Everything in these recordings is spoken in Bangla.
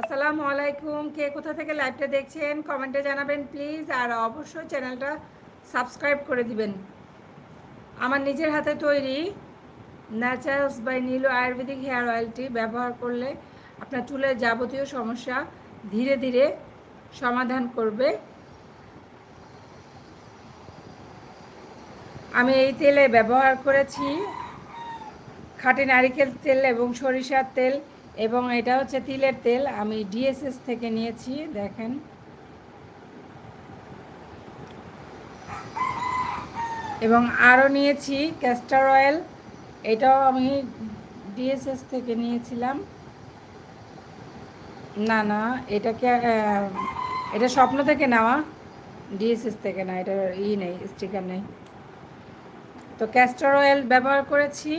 আসসালামু আলাইকুম। কে কোথা থেকে লাইভটা দেখছেন কমেন্টে জানাবেন প্লিজ আর অবশ্যই চ্যানেলটা সাবস্ক্রাইব করে দিবেন। আমার নিজের হাতে তৈরি naturals by Nilo ayurvedic hair অয়েলটি ব্যবহার করলে আপনার চুলের যাবতীয় সমস্যা ধীরে ধীরে সমাধান করবে। আমি এই তেলে ব্যবহার করেছি খাঁটি নারিকেল তেল এবং সরিষার তেল। এবং এটা হচ্ছে তিলের তেল। আমি ডিএসএস থেকে নিয়েছি, দেখেন। এবং আরও নিয়েছি ক্যাস্টার অয়েল এটাও আমি ডিএসএস থেকে নিয়েছিলাম। না না, এটাকে এটা স্বপ্ন থেকে নেওয়া। ডিএসএস থেকে না এটা ই নেই স্টিকার নেই। তো ক্যাস্টার অয়েল ব্যবহার করেছি।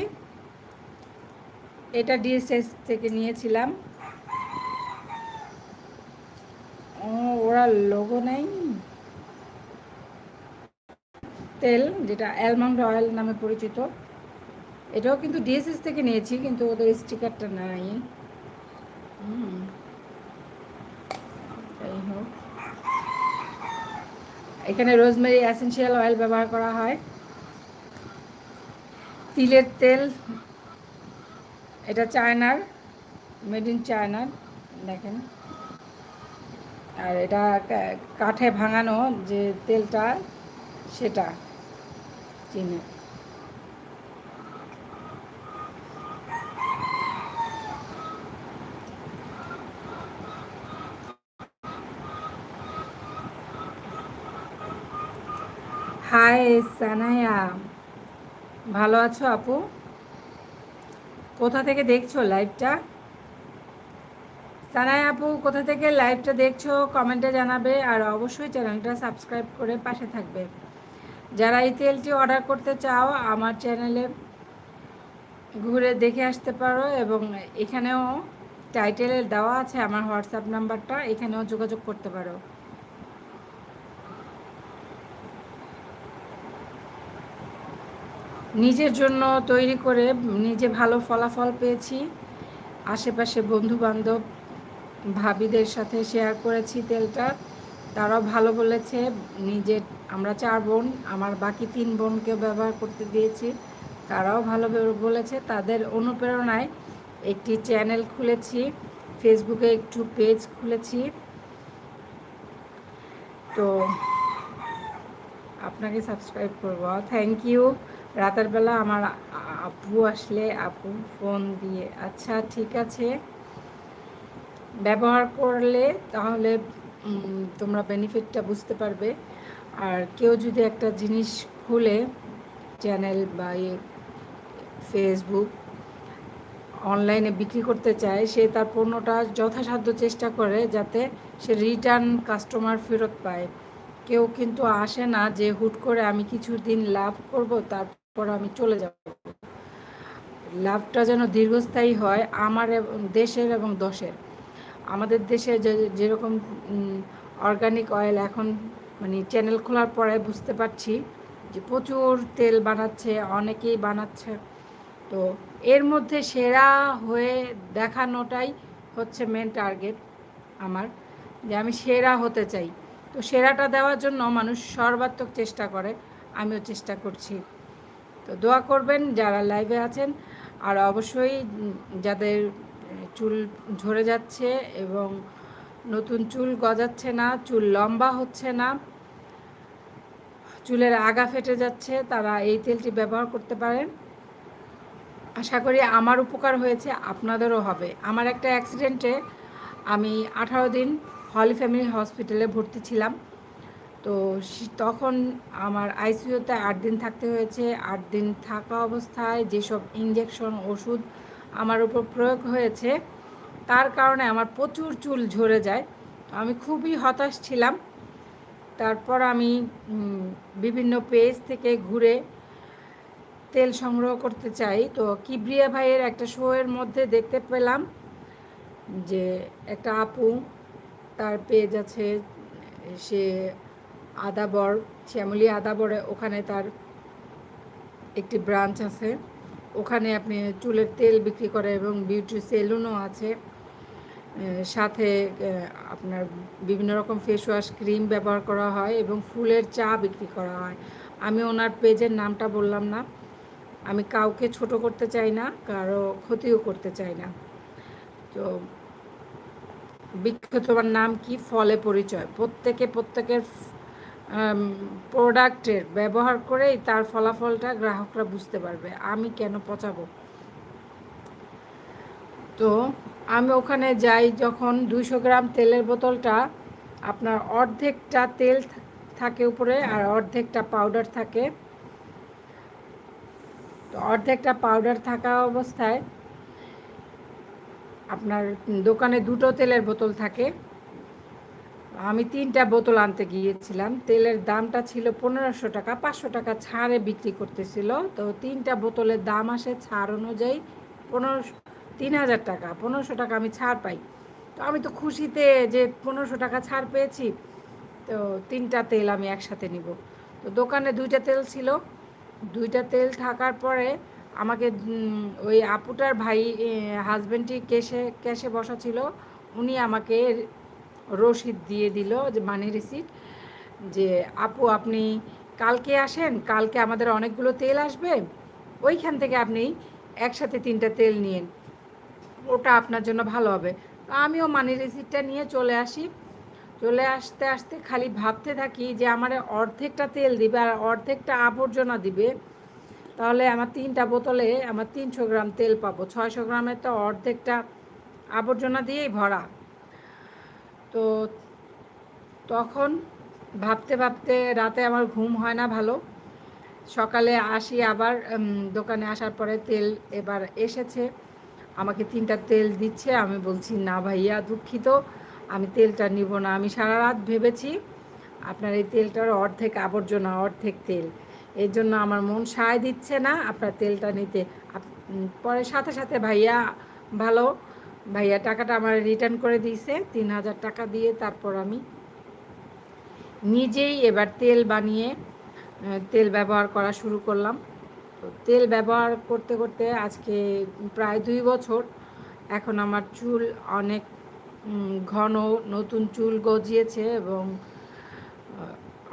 এটা ডিএসএস থেকে নিয়েছিলাম। ওরা লোগো নেই। তেল, যেটা অ্যালমন্ড অয়েল নামে পরিচিত। এটাও কিন্তু ডিএসএস থেকে নিয়েছি, কিন্তু ওদের স্টিকারটা নাই। যাই হোক। এখানে রোজমেরি অ্যাসেন্সিয়াল অয়েল ব্যবহার করা হয়। তিলের তেল এটা চায়নার, মেড ইন চায়নার, দেখেন। আর এটা কাঠে ভাঙানো যে তেলটা, সেটা চীনের হাই সানায়া, ভালো আছো আপু? কোথা থেকে দেখছ লাইভটা সানাই আপু, কোথা থেকে লাইভটা দেখছ? কমেন্টে জানাবে আর অবশ্যই চ্যানেলটা সাবস্ক্রাইব করে পাশে থাকবে। যারা এই তেলটি অর্ডার করতে চাও, আমার চ্যানেলে ঘুরে দেখে আসতে পারো এবং এখানেও টাইটেলে দেওয়া আছে আমার হোয়াটসঅ্যাপ নাম্বারটা এখানেও যোগাযোগ করতে পারো। নিজের জন্য তৈরি করে নিজে ভালো ফলাফল পেয়েছি। আশেপাশে বন্ধু বান্ধব ভাবিদের সাথে শেয়ার করেছি তেলটা। তারাও ভালো বলেছে নিজের আমরা চার বোন, আমার বাকি তিন বোনকে ব্যবহার করতে দিয়েছি। তারাও ভালো বলেছে, তাদের অনুপ্রেরণায় একটি চ্যানেল খুলেছি ফেসবুকে একটু পেজ খুলেছি। তো আপনাকে সাবস্ক্রাইব করব। থ্যাংক ইউ রাতের বেলা আমার আপু আসলে আপু ফোন দিয়ে আচ্ছা ঠিক আছে। ব্যবহার করলে তাহলে তোমরা বেনিফিটটা বুঝতে পারবে। আর কেউ যদি একটা জিনিস খুলে চ্যানেল বা ফেসবুক অনলাইনে বিক্রি করতে চায়, সে তার পণ্যটা যথাসাধ্য চেষ্টা করে যাতে সে রিটার্ন কাস্টমার ফেরত পায়। কেউ কিন্তু আসে না যে, হুট করে আমি কিছু দিন লাভ করব তারপর আমি চলে যাব। লাভটা যেন দীর্ঘস্থায়ী হয় আমার দেশের এবং দশের। আমাদের দেশে যে, যেরকম অর্গানিক অয়েল এখন মানে চ্যানেল খোলার পরে বুঝতে পারছি যে প্রচুর তেল বানাচ্ছে, অনেকেই বানাচ্ছে। তো এর মধ্যে সেরা হয়ে দেখানোটাই হচ্ছে মেন টার্গেট আমার, যে আমি সেরা হতে চাই। তো সেরাটা দেওয়ার জন্য মানুষ সর্বাত্মক চেষ্টা করে, আমিও চেষ্টা করছি। তো দোয়া করবেন যারা লাইভে আছেন। আর অবশ্যই যাদের চুল ঝরে যাচ্ছে এবং নতুন চুল গজাচ্ছে না, চুল লম্বা হচ্ছে না, চুলের আগা ফেটে যাচ্ছে, তারা এই তেলটি ব্যবহার করতে পারেন। আশা করি আমার উপকার হয়েছে, আপনাদেরও হবে। আমার একটা অ্যাক্সিডেন্টে আমি আঠারো দিন হলি ফ্যামিলি হসপিটালে ভর্তি ছিলাম। তো তখন আমার আইসিইউতে আট দিন থাকতে হয়েছে। আট দিন থাকা অবস্থায় যেসব ইঞ্জেকশন ওষুধ আমার উপর প্রয়োগ হয়েছে, তার কারণে আমার প্রচুর চুল ঝরে যায়। আমি খুবই হতাশ ছিলাম। তারপর আমি বিভিন্ন পেজ থেকে ঘুরে তেল সংগ্রহ করতে চাই। তো কিবরিয়া ভাইয়ের একটা শোয়ের মধ্যে দেখতে পেলাম যে একটা আপু, তার পেজ আছে, সে আদাবর, শ্যামলী আদাবরে ওখানে তার একটি ব্রাঞ্চ আছে। ওখানে আপনি চুলের তেল বিক্রি করে এবং বিউটি সেলুনও আছে। সাথে আপনার বিভিন্ন রকম ফেস ওয়াশ ক্রিম ব্যবহার করা হয় এবং ফুলের চা বিক্রি করা হয়। আমি ওনার পেজের নামটা বললাম না। আমি কাউকে ছোট করতে চাই না, কারও ক্ষতিও করতে চাই না। তো বিখ্যাত নাম কি? ফলে পরিচয়। প্রত্যেকে প্রত্যেকের প্রোডাক্টের ব্যবহার করেই তার ফলাফলটা গ্রাহকরা বুঝতে পারবে। আমি কেন পচাবো? তো আমি ওখানে যাই যখন দুইশো গ্রাম তেলের বোতলটা, আপনার অর্ধেকটা তেল থাকে উপরে আর অর্ধেকটা পাউডার থাকে। তো অর্ধেকটা পাউডার থাকা অবস্থায় আপনার দোকানে দুটো তেলের বোতল থাকে। আমি তিনটা বোতল আনতে গিয়েছিলাম। তেলের দামটা ছিল পনেরোশো টাকা, পাঁচশো টাকা ছাড়ে বিক্রি করতেছিল। তো তিনটা বোতলের দাম আসে ছাড় অনুযায়ী পনেরোশো, তিন হাজার টাকা, পনেরোশো টাকা আমি ছাড় পাই। তো আমি তো খুশিতে যে পনেরোশো টাকা ছাড় পেয়েছি, তো তিনটা তেল আমি একসাথে নিব। তো দোকানে দুইটা তেল ছিল। দুইটা তেল থাকার পরে আমাকে ওই আপুটার ভাই হাজব্যান্ডটি ক্যাশে ক্যাশে বসা ছিল। উনি আমাকে রসিদ দিয়ে দিল যে মানি রিসিট যে আপু আপনি কালকে আসেন, কালকে আমাদের অনেকগুলো তেল আসবে, ওইখান থেকে আপনি একসাথে তিনটা তেল নিন ওটা আপনার জন্য ভালো হবে। আমিও মানি রিসিটটা নিয়ে চলে আসি, চলে আসতে আসতে খালি ভাবতে থাকি যে আমার অর্ধেকটা তেল দিবে আর অর্ধেকটা আবর্জনা দিবে, তাহলে আমার তিনটা বোতলে আমার তিনশো গ্রাম তেল পাবো, ছয়শো গ্রামের তো অর্ধেকটা আবর্জনা দিয়েই ভরা। তো তখন ভাবতে ভাবতে রাতে আমার ঘুম হয় না ভালো। সকালে আসি আবার দোকানে আসার পরে তেল এবার এসেছে। আমাকে তিনটা তেল দিচ্ছে। আমি বলছি, না ভাইয়া, দুঃখিত। আমি তেলটা নিব না। আমি সারা রাত ভেবেছি আপনার এই তেলটার অর্ধেক আবর্জনা, অর্ধেক তেল। এর জন্য আমার মন সায় দিচ্ছে না আপনার তেলটা নিতে। পরে সাথে সাথে ভাইয়া, ভালো ভাইয়া টাকাটা আমার রিটার্ন করে দিয়েছে তিন হাজার টাকা দিয়ে তারপর আমি নিজেই এবার তেল বানিয়ে তেল ব্যবহার করা শুরু করলাম। তো তেল ব্যবহার করতে করতে আজকে প্রায় দুই বছর এখন আমার চুল অনেক ঘন নতুন চুল গজিয়েছে এবং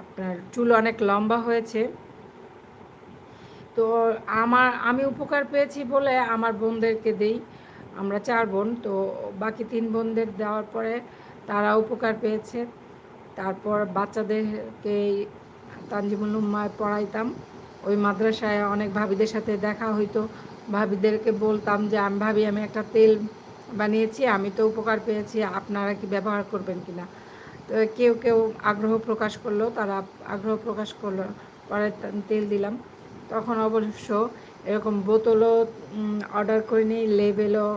আপনার চুল অনেক লম্বা হয়েছে। তো আমার, আমি উপকার পেয়েছি বলে আমার বোনদেরকে দেই। আমরা চার বোন, তো বাকি তিন বোনদের দেওয়ার পরে তারা উপকার পেয়েছে। তারপর বাচ্চাদেরকে তানজিমুল উম্মায় পড়াইতাম। ওই মাদ্রাসায় অনেক ভাবিদের সাথে দেখা হইতো। ভাবিদেরকে বলতাম যে, আমি ভাবি, আমি একটা তেল বানিয়েছি, আমি তো উপকার পেয়েছি, আপনারা কি ব্যবহার করবেন কি না তো কেউ কেউ আগ্রহ প্রকাশ করল, তারা আগ্রহ প্রকাশ করল, পরে তেল দিলাম। তখন অবশ্য এরকম বোতলও অর্ডার করিনি লেবেলও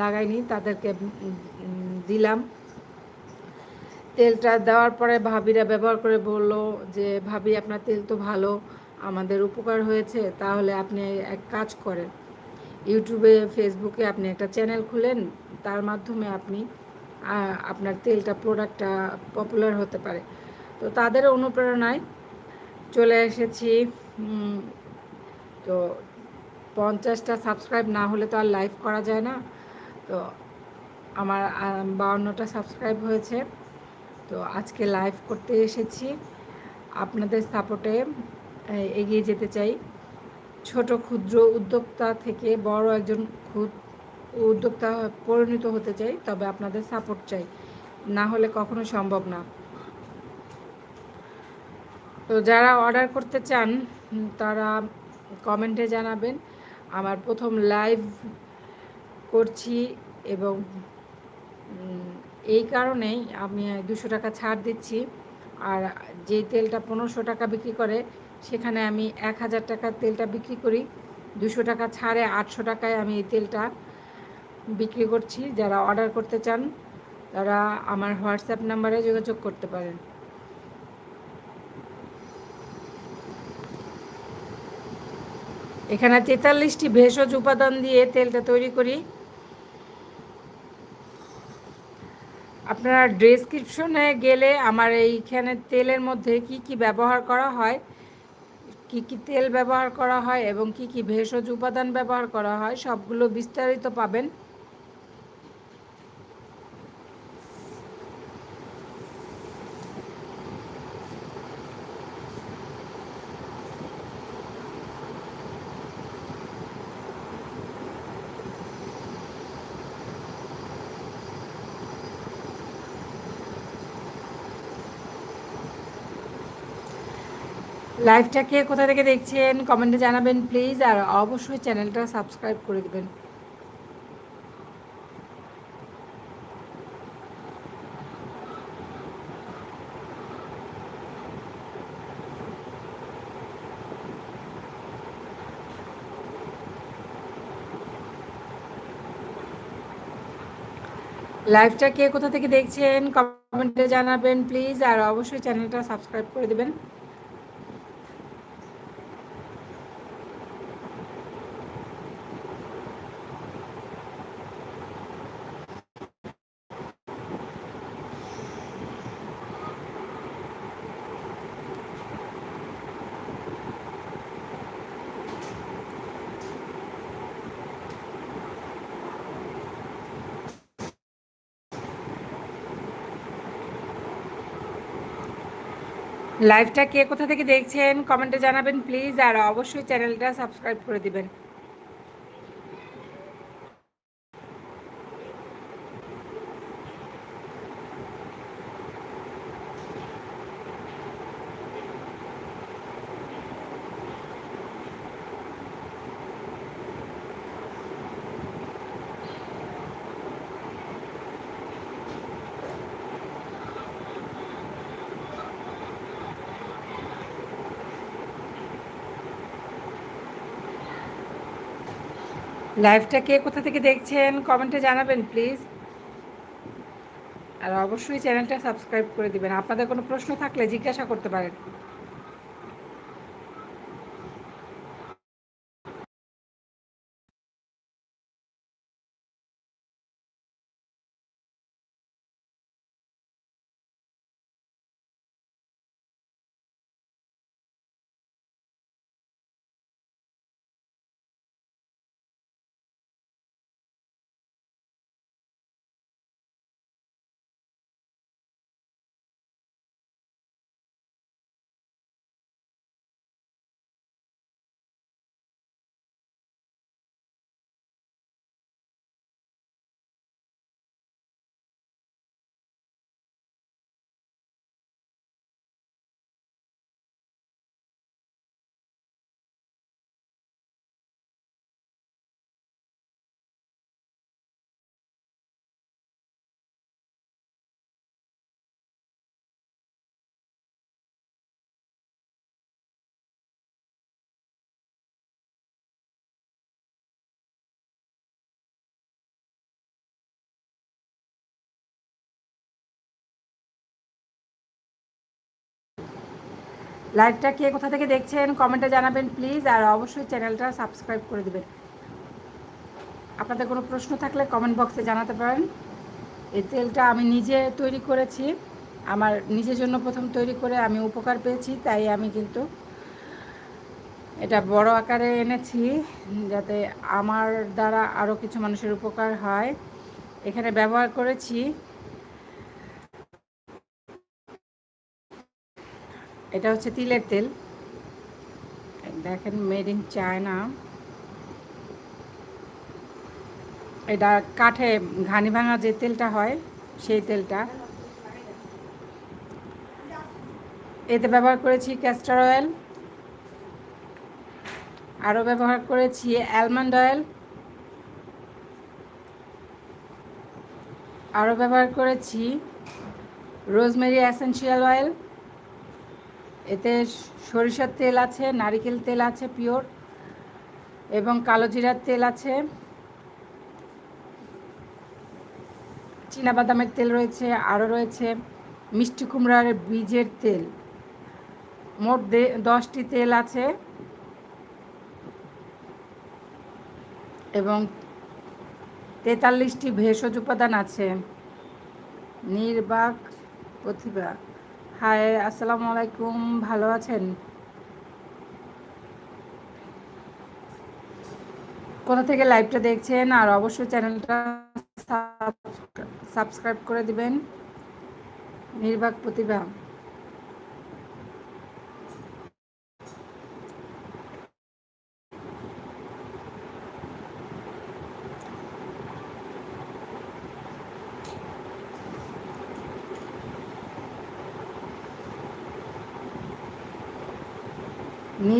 লাগাইনি, তাদেরকে দিলাম। তেলটা দেওয়ার পরে ভাবিরা ব্যবহার করে বলল যে, ভাবি, আপনার তেল তো ভালো, আমাদের উপকার হয়েছে, তাহলে আপনি এক কাজ করেন। ইউটিউবে ফেসবুকে আপনি একটা চ্যানেল খুলেন, তার মাধ্যমে আপনি আপনার তেলটা প্রোডাক্টটা পপুলার হতে পারে। তো তাদের অনুপ্রেরণায় চলে এসেছি তো পঞ্চাশটা সাবস্ক্রাইব না হলে তো আর লাইভ করা যায় না। তো আমার বাউন্নটা সাবস্ক্রাইব হয়েছে। তো আজকে লাইভ করতে এসেছি। আপনাদের সাপোর্টে এগিয়ে যেতে চাই। ছোট ক্ষুদ্র উদ্যোক্তা থেকে বড় একজন ক্ষুদ উদ্যোক্তা পরিণত হতে চাই, তবে আপনাদের সাপোর্ট চাই। না হলে কখনো সম্ভব না। তো যারা অর্ডার করতে চান, তারা কমেন্টে জানাবেন। আমার প্রথম লাইভ করছি এবং এই কারণেই আমি দুশো টাকা ছাড় দিচ্ছি। আর যে তেলটা পনেরোশো টাকা বিক্রি করে, সেখানে আমি এক হাজার টাকার তেলটা বিক্রি করি। দুশো টাকা ছাড়ে আটশো টাকায় আমি এই তেলটা বিক্রি করছি। যারা অর্ডার করতে চান, তারা আমার হোয়াটসঅ্যাপ নাম্বারে যোগাযোগ করতে পারেন। এখানে তেতাল্লিশটি ভেষজ উপাদান দিয়ে তেলটা তৈরি করি। আপনারা ডেসক্রিপশনে গেলে আমার এইখানে তেলের মধ্যে কি কি ব্যবহার করা হয়, কি কি তেল ব্যবহার করা হয় এবং কি কি ভেষজ উপাদান ব্যবহার করা হয়, সবগুলো বিস্তারিত পাবেন। লাইভটা কে কোথা থেকে দেখছেন কমেন্টে জানাবেন প্লিজ আর অবশ্যই চ্যানেলটা সাবস্ক্রাইব করে দেবেন। লাইভটা কে কোথা থেকে দেখছেন কমেন্টে জানাবেন প্লিজ আর অবশ্যই চ্যানেলটা সাবস্ক্রাইব করে দেবেন। লাইভটা কে কোথা থেকে দেখছেন? কমেন্টে জানাবেন প্লিজ আর অবশ্যই চ্যানেলটা সাবস্ক্রাইব করে দিবেন। লাইভটা কে কোথা থেকে দেখছেন? কমেন্টে জানাবেন প্লিজ আর অবশ্যই চ্যানেলটা সাবস্ক্রাইব করে দিবেন। আপনাদের কোনো প্রশ্ন থাকলে জিজ্ঞাসা করতে পারেন। লাইভটা কে কোথা থেকে দেখছেন কমেন্টে জানাবেন প্লিজ আর অবশ্যই চ্যানেলটা সাবস্ক্রাইব করে দেবেন। আপনাদের কোনো প্রশ্ন থাকলে কমেন্ট বক্সে জানাতে পারেন। এই তেলটা আমি নিজে তৈরি করেছি। আমার নিজের জন্য প্রথম তৈরি করে আমি উপকার পেয়েছি, তাই আমি কিন্তু এটা বড় আকারে এনেছি যাতে আমার দ্বারা আরও কিছু মানুষের উপকার হয়। এখানে ব্যবহার করেছি এটা হচ্ছে তিলের তেল। দেখেন মেড ইন চায়না এটা কাঠে ঘানি ভাঙা যে তেলটা হয়, সেই তেলটা। এতে ব্যবহার করেছি ক্যাস্টার অয়েল আরও ব্যবহার করেছি অ্যালমন্ড অয়েল আরও ব্যবহার করেছি রোজমেরি অ্যাসেন্সিয়াল অয়েল এতে সরিষার তেল আছে, নারিকেল তেল আছে, পিওর, এবং কালো জিরার তেল আছে। বাদামের তেল রয়েছে, আরও রয়েছে। মিষ্টি কুমড়ার বীজের তেল। মোট দশটি তেল আছে। এবং তেতাল্লিশটি ভেষজ উপাদান আছে। নির্বাক প্রতিভা। হাই আসসালামু আলাইকুম ভালো আছেন কোথা থেকে লাইভটা দেখছেন আর অবশ্যই চ্যানেলটা সাবস্ক্রাইব করে দিবেন নির্বাক প্রতিভা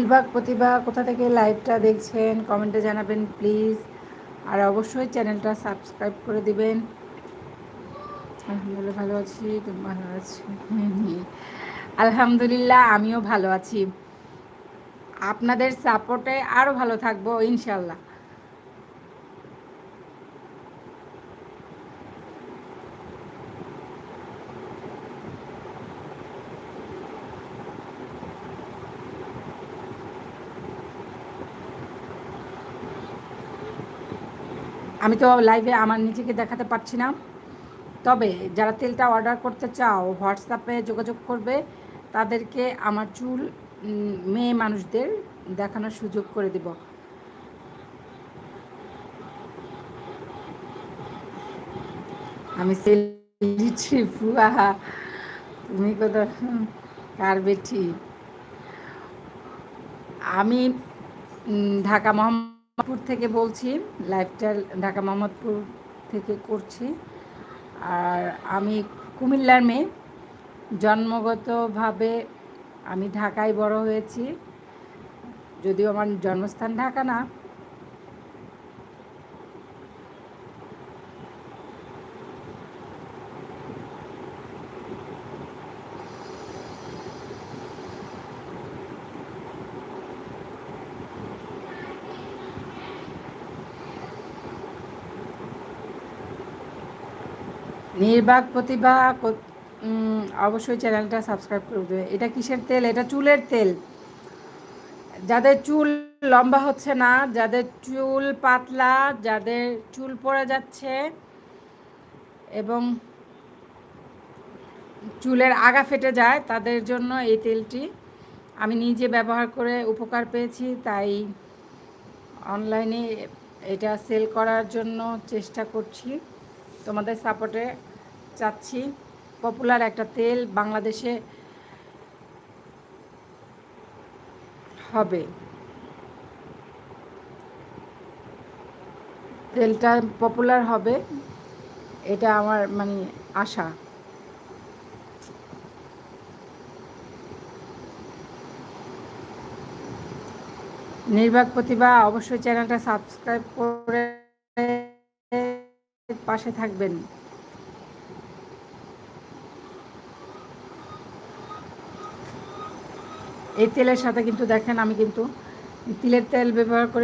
নির্বাক প্রতিভা কোথা থেকে লাইভটা দেখছেন কমেন্টে জানাবেন প্লিজ আর অবশ্যই চ্যানেলটা সাবস্ক্রাইব করে দিবেন। আলহামদুলিল্লাহ ভালো আছি তুমি ভালো আছি? হুম, হুম। আলহামদুলিল্লাহ আমিও ভালো আছি। আপনাদের সাপোর্টে আরও ভালো থাকব ইনশাল্লাহ আমি তো লাইভে আমার নিজেকে দেখাতে পারছি না। তবে যারা তেলটা অর্ডার করতে চাও হোয়াটসঅ্যাপে যোগাযোগ করবে, তাদেরকে আমার চুল মেয়ে মানুষদের দেখানোর সুযোগ করে দেব। আমি সেল ফুয়া। তুমি কার বেঠি আমি ঢাকা ঢাকা মোহাম্মদপুর থেকে বলছি লাইফস্টাইল ঢাকা মোহাম্মদপুর থেকে করছি। আর আমি কুমিল্লার মেয়ে। জন্মগতভাবে আমি ঢাকায় বড় হয়েছি। যদিও আমার জন্মস্থান ঢাকা না নির্বাক প্রতিভা অবশ্যই চ্যানেলটা সাবস্ক্রাইব করে দেবে। এটা কিসের তেল? এটা চুলের তেল। যাদের চুল লম্বা হচ্ছে না, যাদের চুল পাতলা, যাদের চুল পড়ে যাচ্ছে এবং চুলের আগা ফেটে যায়, তাদের জন্য এই তেলটি আমি নিজে ব্যবহার করে উপকার পেয়েছি। তাই অনলাইনে এটা সেল করার জন্য চেষ্টা করছি। তোমাদের সাপোর্টে চাচ্ছি। পপুলার একটা তেল বাংলাদেশে হবে। তেলটা পপুলার হবে, এটা আমার মানে আশা। নির্বাক প্রতিভা অবশ্যই চ্যানেলটা সাবস্ক্রাইব করে পাশে থাকবেন। এই তেলের সাথে কিন্তু দেখেন আমি কিন্তু তিলের তেল ব্যবহার করে